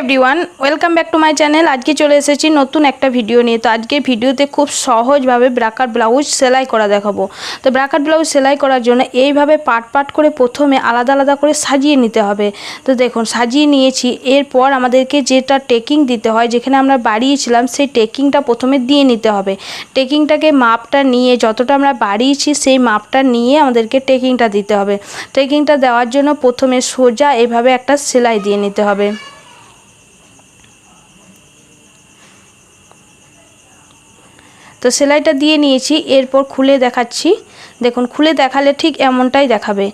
Everyone welcome back to my channel আজকে চলে এসেছি নতুন একটা ভিডিও নিয়ে। তো আজকের ভিডিওতে খুব সহজভাবে ব্রাকার ব্লাউজ সেলাই করা দেখাবো। তো ব্রাকার ব্লাউজ সেলাই করার জন্য এইভাবে পাট পাট করে প্রথমে আলাদা আলাদা করে সাজিয়ে নিতে হবে। তো দেখুন, সাজিয়ে নিয়েছি। এরপর আমাদেরকে যেটা টেকিং দিতে হয়, যেখানে আমরা বাড়িয়েছিলাম, সেই টেকিংটা প্রথমে দিয়ে নিতে হবে। টেকিংটাকে মাপটা নিয়ে, যতটা আমরা বাড়িয়েছি, সেই মাপটা নিয়ে আমাদেরকে টেকিংটা দিতে হবে। টেকিংটা দেওয়ার জন্য প্রথমে সোজা এভাবে একটা সেলাই দিয়ে নিতে হবে। তো সেলাইটা দিয়ে নিয়েছি, এরপর খুলে দেখাচ্ছি। দেখুন, খুলে দেখালে ঠিক এমনটাই দেখাবে।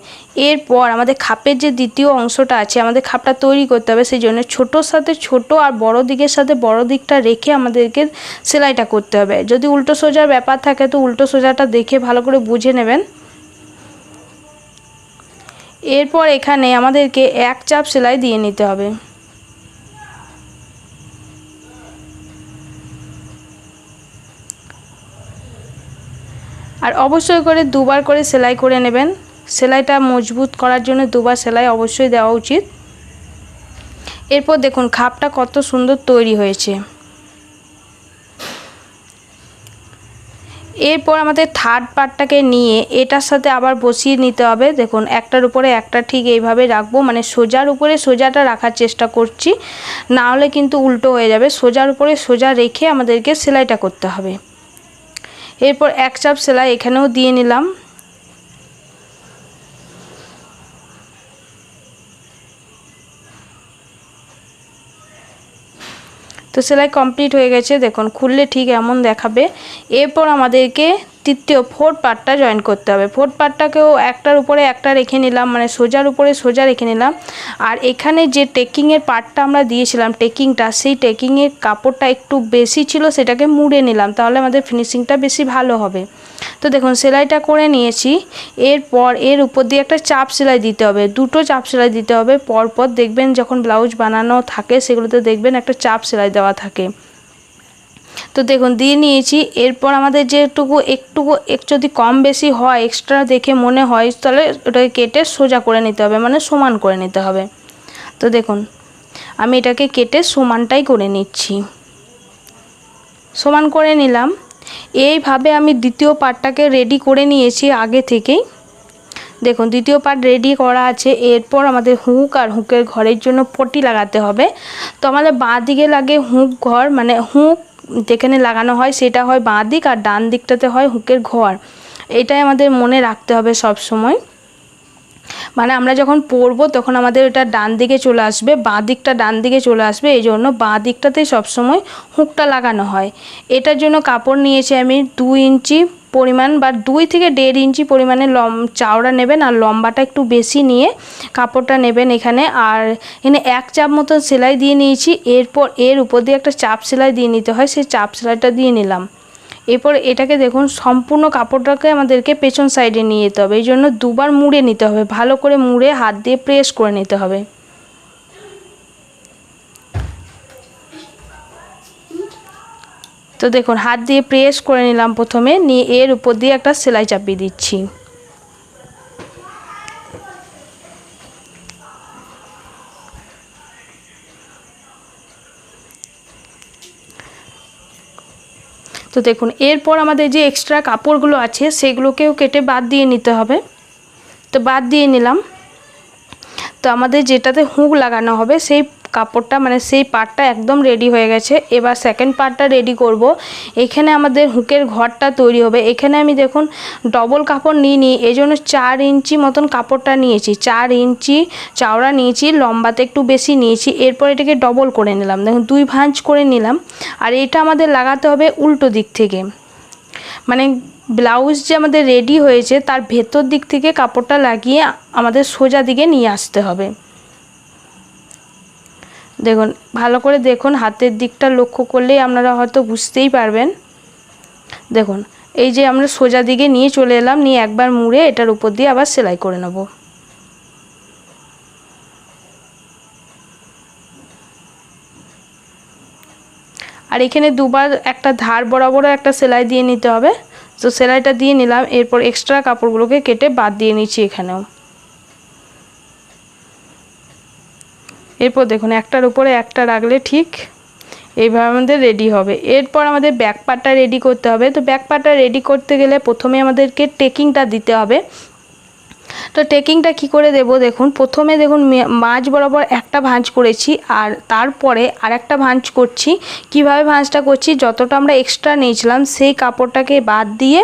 এরপর আমাদের খাপের যে দ্বিতীয় অংশটা আছে, আমাদের খাপটা তৈরি করতে হবে। সেই জন্য ছোটোর সাথে ছোট আর বড় দিকের সাথে বড় দিকটা রেখে আমাদেরকে সেলাইটা করতে হবে। যদি উল্টো সোজার ব্যাপার থাকে, তো উল্টো সোজাটা দেখে ভালো করে বুঝে নেবেন। এরপর এখানে আমাদেরকে এক চাপ সেলাই দিয়ে নিতে হবে। আর অবশ্যই করে দুবার করে সেলাই করে নেবেন। সেলাইটা মজবুত করার জন্য দুবার সেলাই অবশ্যই দেওয়া উচিত। এরপর দেখুন খাপটা কত সুন্দর তৈরি হয়েছে। এরপর আমাদের থার্ড পার্টটাকে নিয়ে এটার সাথে আবার বসিয়ে নিতে হবে। দেখুন একটার উপরে একটা ঠিক এইভাবে রাখব মানে সোজার উপরে সোজাটা রাখার চেষ্টা করছি। না হলে কিন্তু উল্টো হয়ে যাবে। সোজার উপরে সোজা রেখে আমাদেরকে সেলাইটা করতে হবে। এরপর এক চাপ সেলাই এখানেও দিয়ে নিলাম। তো সেলাই কমপ্লিট হয়ে গেছে। দেখুন, খুললে ঠিক এমন দেখাবে। এরপর আমাদেরকে তৃতীয় ফোর্থ পার্টটা জয়েন করতে হবে। ফোর্থ পার্টটাকেও একটার উপরে একটা রেখে নিলাম মানে সোজার উপরে সোজা রেখে নিলাম। আর এখানে যে টেকিংয়ের পার্টটা আমরা দিয়েছিলাম টেকিংটা সেই টেকিংয়ের কাপড়টা একটু বেশি ছিল, সেটাকে মুড়ে নিলাম। তাহলে আমাদের ফিনিশিংটা বেশি ভালো হবে। তো দেখুন, সেলাইটা করে নিয়েছি। এরপর এর উপর দিয়ে একটা চাপ সেলাই দিতে হবে। দুটো চাপ সেলাই দিতে হবে। পরপর দেখবেন যখন ব্লাউজ বানানো থাকে, সেগুলোতে দেখবেন একটা চাপ সেলাই দেওয়া থাকে। তো দেখুন, দিয়ে নিয়েছি। এরপর আমাদের যেটুকু, একটুকু, এক যদি কম বেশি হয় এক্সট্রা দেখে মনে হয়, তাহলে ওটাকে কেটে সোজা করে নিতে হবে মানে সমান করে নিতে হবে। তো দেখুন, আমি এটাকে কেটে সমানটাই করে নিচ্ছি। সমান করে নিলাম। এইভাবে আমি দ্বিতীয় পার্টটাকে রেডি করে নিয়েছি আগে থেকেই। দেখুন, দ্বিতীয় পার্ট রেডি করা আছে, এরপর আমাদের হুক আর হুকের ঘরের জন্য পটি লাগাতে হবে। তো আমাদের বাঁ দিকে লাগে হুক ঘর মানে হুক যেখানে লাগানো হয় সেটা হয় বাঁ দিক আর ডান দিকটাতে হয় হুকের ঘর। এটাই আমাদের মনে রাখতে হবে সব সময় মানে আমরা যখন পরবো তখন আমাদের এটা ডান দিকে চলে আসবে, বাঁ দিকটা ডান দিকে চলে আসবে, এই জন্য বাঁ দিকটাতেই সবসময় হুকটা লাগানো হয়। এটার জন্য কাপড় নিয়েছি আমি দু ইঞ্চি পরিমাণ বা দুই থেকে দেড় ইঞ্চি পরিমাণে লম, চাওড়া নেবেন আর লম্বাটা একটু বেশি নিয়ে কাপড়টা নেবেন এখানে। আর এখানে এক চাপ মতন সেলাই দিয়ে নিয়েছি, এরপর এর উপর দিয়ে একটা চাপ সেলাই দিয়ে নিতে হয়, সেই চাপ সেলাইটা দিয়ে নিলাম। এরপর এটাকে দেখুন, সম্পূর্ণ কাপড়টাকে আমাদেরকে পেছন সাইডে নিয়ে যেতে হবে। এই জন্য দুবার মুড়ে নিতে হবে। ভালো করে মুড়ে হাত দিয়ে প্রেস করে নিতে হবে। তো দেখুন, হাত দিয়ে প্রেস করে নিলাম প্রথমে। নিয়ে এর উপর দিয়ে একটা সেলাই চাপিয়ে দিচ্ছি। তো দেখুন, এরপর আমাদের যে এক্সট্রা কাপড়গুলো আছে, সেগুলোকেও কেটে বাদ দিয়ে নিতে হবে। তো বাদ দিয়ে নিলাম। তো আমাদের যেটাতে হুঁক লাগানো হবে, সেই কাপড়টা মানে সেই পার্টটা একদম রেডি হয়ে গেছে। এবার সেকেন্ড পার্টটা রেডি করব। এখানে আমাদের হুকের ঘরটা তৈরি হবে। এখানে আমি দেখুন ডবল কাপড় নিয়ে নিই এই জন্য চার ইঞ্চি মতন কাপড়টা নিয়েছি। চার ইঞ্চি চাওড়া নিয়েছি, লম্বাতে একটু বেশি নিয়েছি। এরপর এটাকে ডবল করে নিলাম। দেখুন, দুই ভাঁজ করে নিলাম। আর এটা আমাদের লাগাতে হবে উল্টো দিক থেকে। মানে ব্লাউজ যে আমাদের রেডি হয়েছে, তার ভেতর দিক থেকে কাপড়টা লাগিয়ে আমাদের সোজা দিকে নিয়ে আসতে হবে। দেখুন, ভালো করে দেখুন, হাতের দিকটা লক্ষ্য করলেই আপনারা হয়তো বুঝতেই পারবেন। দেখুন, এই যে আমরা সোজা দিকে নিয়ে চলে এলাম, নিয়ে একবার মুড়ে এটার উপর দিয়ে আবার সেলাই করে নেব। আর এখানে দুবার একটা ধার বরাবর একটা সেলাই দিয়ে নিতে হবে। তো সেলাইটা দিয়ে নিলাম, এরপর এক্সট্রা কাপড়গুলোকে কেটে বাদ দিয়ে নিচ্ছি এখানেও। এরপর দেখুন, একটার উপরে একটা রাখলে ঠিক এইভাবে আমাদের রেডি হবে। এরপর আমাদের ব্যাক পার্টটা রেডি করতে হবে। তো ব্যাক পার্টটা রেডি করতে গেলে প্রথমে আমাদেরকে টেকিংটা দিতে হবে। তো টেকিংটা কি করে দেব? দেখুন, প্রথমে দেখুন মাঝ বরাবর একটা ভাঁজ করেছি আর তারপরে আরেকটা ভাঁজ করছি। কীভাবে ভাঁজটা করছি? যতটা আমরা এক্সট্রা নিয়েছিলাম, সেই কাপড়টাকে বাদ দিয়ে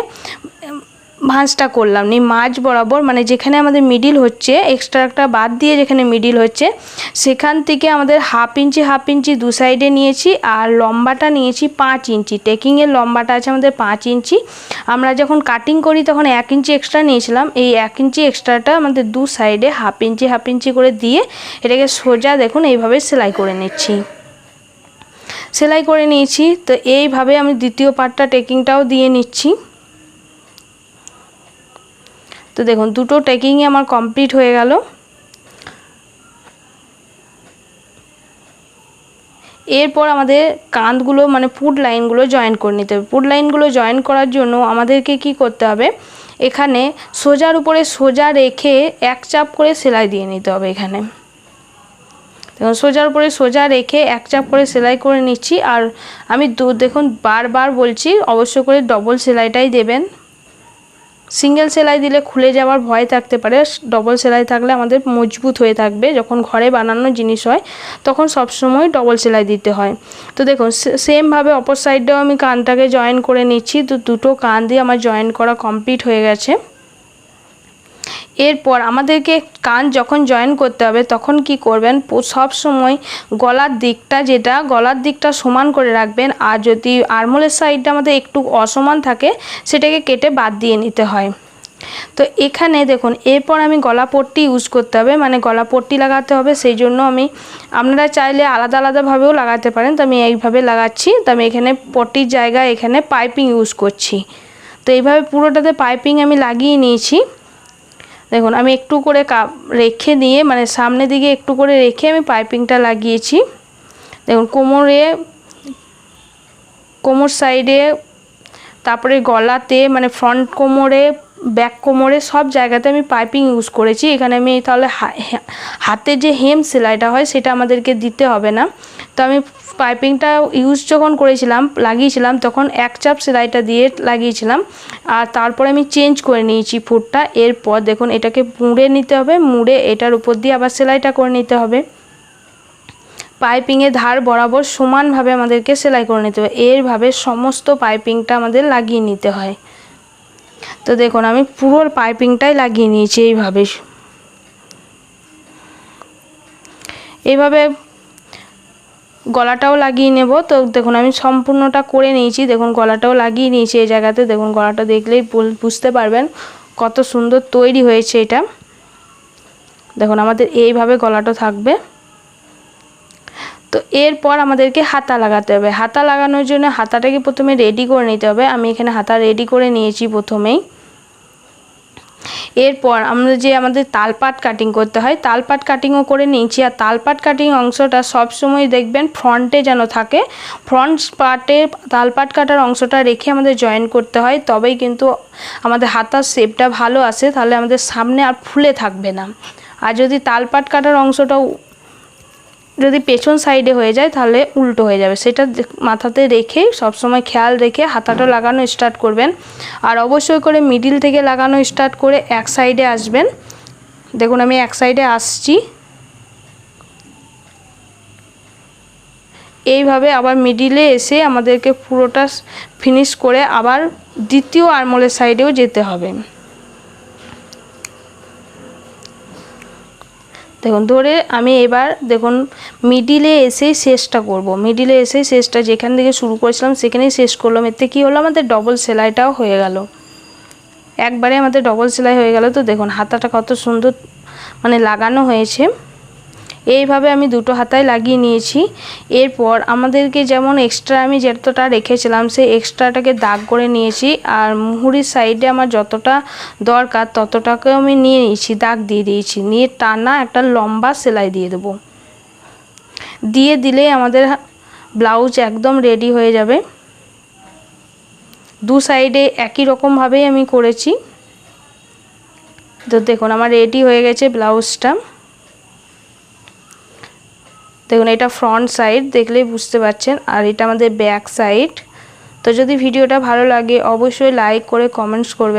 ভাঁজটা করলাম নি মাঝ বরাবর মানে যেখানে আমাদের মিডিল হচ্ছে এক্সট্রা একটা বাদ দিয়ে যেখানে মিডিল হচ্ছে, সেখান থেকে আমাদের হাফ ইঞ্চি হাফ ইঞ্চি দু সাইডে নিয়েছি আর লম্বাটা নিয়েছি পাঁচ ইঞ্চি। টেকিংয়ের লম্বাটা আছে আমাদের পাঁচ ইঞ্চি। আমরা যখন কাটিং করি তখন এক ইঞ্চি এক্সট্রা নিয়েছিলাম। এই এক ইঞ্চি এক্সট্রাটা আমাদের দু সাইডে হাফ ইঞ্চি হাফ ইঞ্চি করে দিয়ে এটাকে সোজা দেখুন, এইভাবে সেলাই করে নিচ্ছি। সেলাই করে নিয়েছি, তো এইভাবে আমি দ্বিতীয় পার্টটা টেকিংটাও দিয়ে নিচ্ছি। তো দেখুন, দুটো টেকিংই আমার কমপ্লিট হয়ে গেল। এরপর আমাদের কাঁধগুলো মানে ফুট লাইনগুলো জয়েন করে নিতে হবে। ফুট লাইনগুলো জয়েন করার জন্য আমাদেরকে কি করতে হবে? এখানে সোজার উপরে সোজা রেখে এক চাপ করে সেলাই দিয়ে নিতে হবে এখানে। দেখুন, সোজার উপরে সোজা রেখে এক চাপ করে সেলাই করে নিচ্ছি। আর আমি দেখুন, বারবার বলছি, অবশ্য করে ডবল সেলাইটাই দেবেন। সিঙ্গেল সেলাই দিলে খুলে যাওয়ার ভয় থাকতে পারে, ডবল সেলাই থাকলে আমাদের মজবুত হয়ে থাকবে। যখন ঘরে বানানো জিনিস হয়, তখন সবসময় ডবল সেলাই দিতে হয়। তো দেখুন সেমভাবে অপর সাইডটাও আমি কানটাকে জয়েন করে নিচ্ছি। তো দুটো কান দিয়ে আমার জয়েন করা কমপ্লিট হয়ে গেছে। এরপর আমাদেরকে কান যখন জয়েন করতে হবে, তখন কি করবেন? সব সময় গলার দিকটা যেটা, গলার দিকটা সমান করে রাখবেন। আর যদি আরমোলের সাইডটা আমাদের একটু অসমান থাকে, সেটাকে কেটে বাদ দিয়ে নিতে হয়। তো এখানে দেখুন, এরপর আমি গলা পট্টি ইউজ করতে হবে। মানে গলা পট্টি লাগাতে হবে, সেই জন্য আমি, আপনারা চাইলে আলাদা আলাদাভাবেও লাগাতে পারেন। তো আমি এইভাবে লাগাচ্ছি। তো আমি এখানে পট্টির জায়গায় এখানে পাইপিং ইউজ করছি। তো এইভাবে পুরোটাতে পাইপিং আমি লাগিয়ে নিয়েছি। দেখুন, আমি একটু করে কাপ রেখে দিয়ে মানে সামনের দিকে একটু করে রেখে আমি পাইপিংটা লাগিয়েছি। দেখুন, কোমরে, কোমর সাইডে, তারপরে গলাতে মানে ফ্রন্ট কোমরে ব্যাক কোমরে সব জায়গাতে আমি পাইপিং ইউজ করেছি। এখানে আমি তাহলে হাতে যে হেম সেলাইটা হয় সেটা আমাদেরকে দিতে হবে না। তো আমি পাইপিংটা ইউজ যখন করেছিলাম, লাগিয়েছিলাম, তখন এক চাপ সেলাইটা দিয়ে লাগিয়েছিলাম। আর তারপরে আমি চেঞ্জ করে নিয়েছি ফুটটা। এরপর দেখুন, এটাকে মুড়ে নিতে হবে। মুড়ে এটার উপর দিয়ে আবার সেলাইটা করে নিতে হবে। পাইপিংয়ের ধার বরাবর সমানভাবে আমাদেরকে সেলাই করে নিতে হবে। এরভাবে সমস্ত পাইপিংটা আমাদের লাগিয়ে নিতে হয়। তো দেখুন, আমি পুরো পাইপিংটাই লাগিয়ে নিয়েছি এইভাবে। এইভাবে গলাটাও লাগিয়ে নেব। তো দেখুন, আমি সম্পূর্ণটা করে নিয়েছি। দেখুন, গলাটাও লাগিয়ে নিয়েছি এই জায়গাতে। দেখুন, গলাটা দেখলেই বুঝতে পারবেন কত সুন্দর তৈরি হয়েছে এটা। দেখুন, আমাদের এইভাবে গলাটা থাকবে। তো এরপর আমাদেরকে হাতা লাগাতে হবে। হাতা লাগানোর জন্য হাতাটাকে প্রথমে রেডি করে নিতে হবে। আমি এখানে হাতা রেডি করে নিয়েছি প্রথমেই। এরপর আমরা যে আমাদের তালপাট কাটিং করতে হয়, তালপাট কাটিংও করে নিয়েছি আর তালপাট কাটিং অংশটা সব সময় দেখবেন ফ্রন্টে যেন থাকে। ফ্রন্ট পার্টে তালপাট কাটার অংশটা রেখে আমাদের জয়েন করতে হয়, তবেই কিন্তু আমাদের হাতার শেপটা ভালো আসে, তাহলে আমাদের সামনে আর ফুলে থাকবে না। আর যদি তালপাট কাটার অংশটাও যদি পেছন সাইডে হয়ে যায়, তাহলে উল্টো হয়ে যাবে। সেটা মাথাতে রেখে সবসময় খেয়াল রেখে হাতাটা লাগানো স্টার্ট করবেন। আর অবশ্যই করে মিডিল থেকে লাগানো স্টার্ট করে এক সাইডে আসবেন। দেখুন, আমি এক সাইডে আসছি। এইভাবে আবার মিডিলে এসে আমাদেরকে পুরোটা ফিনিশ করে আবার দ্বিতীয় আরমোলের সাইডেও যেতে হবে। দেখুন, ধরে আমি এবার দেখুন মিডিলে এসেই শেষটা করব। মিডিলে এসে শেষটা, যেখান থেকে শুরু করেছিলাম সেখানেই শেষ করলাম। এতে কী হলো? আমাদের ডবল সেলাইটাও হয়ে গেল। একবারে আমাদের ডবল সেলাই হয়ে গেল। তো দেখুন, হাতাটা কত সুন্দর মানে লাগানো হয়েছে। এইভাবে আমি দুটো হাতায় লাগিয়ে নিয়েছি। এরপর আমাদেরকে যেমন এক্সট্রা আমি যতটা রেখেছিলাম, সেই এক্সট্রাটাকে দাগ করে নিয়েছি আর মুহুরির সাইডে আমার যতটা দরকার ততটাকে আমি নিয়ে নিয়েছি, দাগ দিয়ে দিয়েছি। নিয়ে টানা একটা লম্বা সেলাই দিয়ে দেবো। দিয়ে দিলেই আমাদের ব্লাউজ একদম রেডি হয়ে যাবে। দু সাইডে একই রকমভাবেই আমি করেছি। তো দেখুন, আমার রেডি হয়ে গেছে ব্লাউজটা। দেখুন, এটা ফ্রন্ট সাইড দেখলেই বুঝতে পারছেন, আর এটা আমাদের ব্যাক সাইড তো যদি ভিডিওটা ভালো লাগে, অবশ্যই লাইক করে কমেন্টস করবেন।